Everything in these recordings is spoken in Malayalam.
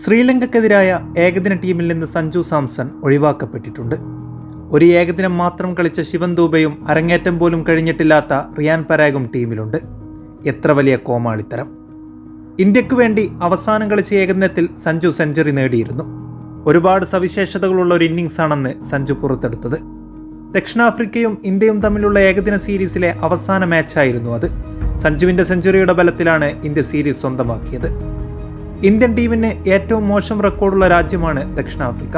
ശ്രീലങ്കക്കെതിരായ ഏകദിന ടീമിൽ നിന്ന് സഞ്ജു സാംസൺ ഒഴിവാക്കപ്പെട്ടിട്ടുണ്ട്. ഒരു ഏകദിനം മാത്രം കളിച്ച ശിവൻ ദൂബയും അരങ്ങേറ്റം പോലും കഴിഞ്ഞിട്ടില്ലാത്ത റിയാൻ പരാഗും ടീമിലുണ്ട്. എത്ര വലിയ കോമാളിത്തരം. ഇന്ത്യയ്ക്ക് വേണ്ടി അവസാനം കളിച്ച ഏകദിനത്തിൽ സഞ്ജു സെഞ്ചുറി നേടിയിരുന്നു. ഒരുപാട് സവിശേഷതകളുള്ള ഒരു ഇന്നിങ്സാണെന്ന് സഞ്ജു പുറത്തെടുത്തത്. ദക്ഷിണാഫ്രിക്കയും ഇന്ത്യയും തമ്മിലുള്ള ഏകദിന സീരീസിലെ അവസാന മാച്ചായിരുന്നു അത്. സഞ്ജുവിന്റെ സെഞ്ചുറിയുടെ ബലത്തിലാണ് ഇന്ത്യ സീരീസ് സ്വന്തമാക്കിയത്. ഇന്ത്യൻ ടീമിന് ഏറ്റവും മോശം റെക്കോർഡുള്ള രാജ്യമാണ് ദക്ഷിണാഫ്രിക്ക.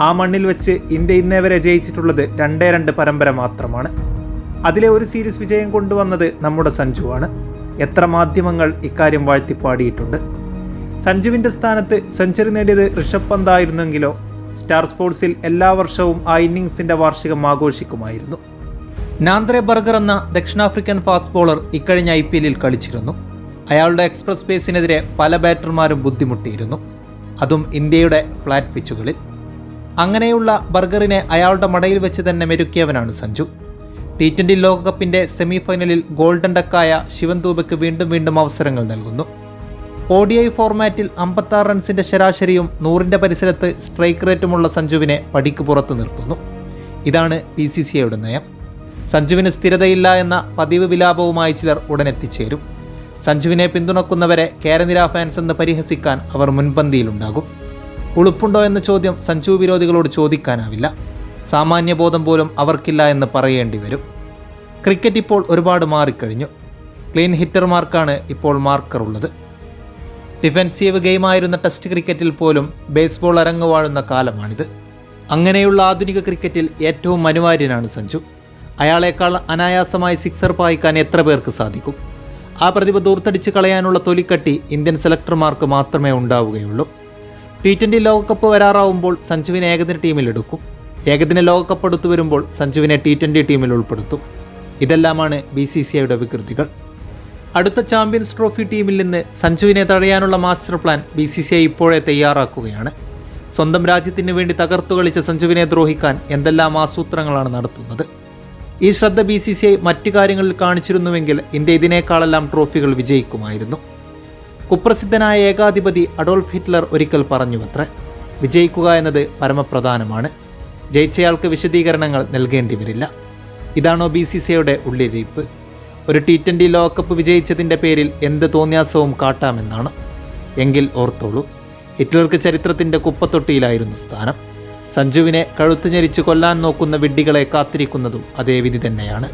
ആ മണ്ണിൽ വെച്ച് ഇന്ത്യ ഇന്നേ വരെ ജയിച്ചിട്ടുള്ളത് രണ്ടേ രണ്ട് പരമ്പര മാത്രമാണ്. അതിലെ ഒരു സീരീസ് വിജയം കൊണ്ടുവന്നത് നമ്മുടെ സഞ്ജുവാണ് എത്ര മാധ്യമങ്ങൾ ഇക്കാര്യം വാഴ്ത്തിപ്പാടിയിട്ടുണ്ട്. സഞ്ജുവിന്റെ സ്ഥാനത്ത് സെഞ്ചുറി നേടിയത് ഋഷഭ് പന്ത് ആയിരുന്നെങ്കിലോ സ്റ്റാർ സ്പോർട്സിൽ എല്ലാ വർഷവും ആ ഇന്നിങ്സിന്റെ വാർഷികം ആഘോഷിക്കുമായിരുന്നു. നാന്ദ്രെ ബർഗർ എന്ന ദക്ഷിണാഫ്രിക്കൻ ഫാസ്റ്റ് ബോളർ ഇക്കഴിഞ്ഞ ഐ പി എല്ലിൽ കളിച്ചിരുന്നു. അയാളുടെ എക്സ്പ്രസ് പേസിനെതിരെ പല ബാറ്റർമാരും ബുദ്ധിമുട്ടിയിരുന്നു. അതും ഇന്ത്യയുടെ ഫ്ലാറ്റ് പിച്ചുകളിൽ. അങ്ങനെയുള്ള ബർഗറിനെ അയാളുടെ മടയിൽ വെച്ച് തന്നെ മെരുക്കിയവനാണ് സഞ്ജു. ടി ട്വന്റി ലോകകപ്പിന്റെ സെമി ഫൈനലിൽ ഗോൾഡൻ ഡക്കായ ശിവൻ ദൂബയ്ക്ക് വീണ്ടും വീണ്ടും അവസരങ്ങൾ നൽകുന്നു. ഒ ഡി ഐ ഫോർമാറ്റിൽ അമ്പത്താറ് റൺസിന്റെ ശരാശരിയും നൂറിന്റെ പരിസരത്ത് സ്ട്രൈക്ക് റേറ്റുമുള്ള സഞ്ജുവിനെ പടിക്ക് പുറത്ത് നിർത്തുന്നു. ഇതാണ് പി സി സി ഐയുടെ നയം. സഞ്ജുവിന് സ്ഥിരതയില്ല എന്ന പതിവ് വിലാപവുമായി ചിലർ ഉടൻ എത്തിച്ചേരും. സഞ്ജുവിനെ പിന്തുണക്കുന്നവരെ കേരനിര ഫാൻസ് എന്ന് പരിഹസിക്കാൻ അവർ മുൻപന്തിയിലുണ്ടാകും. ഉളുപ്പുണ്ടോ എന്ന ചോദ്യം സഞ്ജു വിരോധികളോട് ചോദിക്കാനാവില്ല. സാമാന്യബോധം പോലും അവർക്കില്ല എന്ന് പറയേണ്ടി വരും. ക്രിക്കറ്റ് ഇപ്പോൾ ഒരുപാട് മാറിക്കഴിഞ്ഞു. ക്ലീൻ ഹിറ്റർമാർക്കാണ് ഇപ്പോൾ മാർക്കർ ഉള്ളത്. ഡിഫെൻസീവ് ഗെയിമായിരുന്ന ടെസ്റ്റ് ക്രിക്കറ്റിൽ പോലും ബേസ്ബോൾ അരങ്ങ് വാഴുന്ന കാലമാണിത്. അങ്ങനെയുള്ള ആധുനിക ക്രിക്കറ്റിൽ ഏറ്റവും അനിവാര്യനാണ് സഞ്ജു. അയാളേക്കാൾ അനായാസമായി സിക്സർ പായിക്കാൻ എത്ര പേർക്ക് സാധിക്കും? ആ പ്രതിഭ ദൂർത്തടിച്ച് കളയാനുള്ള തൊലിക്കട്ടി ഇന്ത്യൻ സെലക്ടർമാർക്ക് മാത്രമേ ഉണ്ടാവുകയുള്ളൂ. ടി ട്വന്റി ലോകകപ്പ് വരാറാവുമ്പോൾ സഞ്ജുവിനെ ഏകദിന ടീമിലെടുക്കും ഏകദിന ലോകകപ്പ് എടുത്തു വരുമ്പോൾ സഞ്ജുവിനെ ടി ട്വന്റി ടീമിൽ ഉൾപ്പെടുത്തും. ഇതെല്ലാമാണ് ബി സി സി ഐയുടെ വികൃതികൾ. അടുത്ത ചാമ്പ്യൻസ് ട്രോഫി ടീമിൽ നിന്ന് സഞ്ജുവിനെ തടയാനുള്ള master plan B C C I ഇപ്പോഴേ തയ്യാറാക്കുകയാണ്. സ്വന്തം രാജ്യത്തിന് വേണ്ടി തകർത്തു കളിച്ച സഞ്ജുവിനെ ദ്രോഹിക്കാൻ എന്തെല്ലാം ആസൂത്രങ്ങളാണ് നടത്തുന്നത്? ഈ ശ്രദ്ധ ബി സി സി ഐ മറ്റു കാര്യങ്ങളിൽ കാണിച്ചിരുന്നുവെങ്കിൽ ഇന്ത്യ ഇതിനേക്കാളെല്ലാം ട്രോഫികൾ വിജയിക്കുമായിരുന്നു. കുപ്രസിദ്ധനായ ഏകാധിപതി അഡോൾഫ് ഹിറ്റ്ലർ ഒരിക്കൽ പറഞ്ഞുവത്രേ വിജയിക്കുക എന്നത് പരമപ്രധാനമാണ്. ജയിച്ചയാൾക്ക് വിശദീകരണങ്ങൾ നൽകേണ്ടി വരില്ല. ഇതാണോ ബി സി സി ഐയുടെ ഉള്ളിരിപ്പ്. ഒരു ടി ട്വന്റി ലോകകപ്പ് വിജയിച്ചതിന്റെ പേരിൽ എന്ത് തോന്നിയാസവും കാട്ടാമെന്നാണ്. എങ്കിൽ ഓർത്തോളൂ ഹിറ്റ്ലർക്ക് ചരിത്രത്തിന്റെ കുപ്പത്തൊട്ടിയിലായിരുന്നു സ്ഥാനം. സഞ്ജുവിനെ കഴുത്തുഞെരിച്ച് കൊല്ലാൻ നോക്കുന്ന വിഡ്ഢികളെ കാത്തിരിക്കുന്നതും അതേ വിധി തന്നെയാണ്.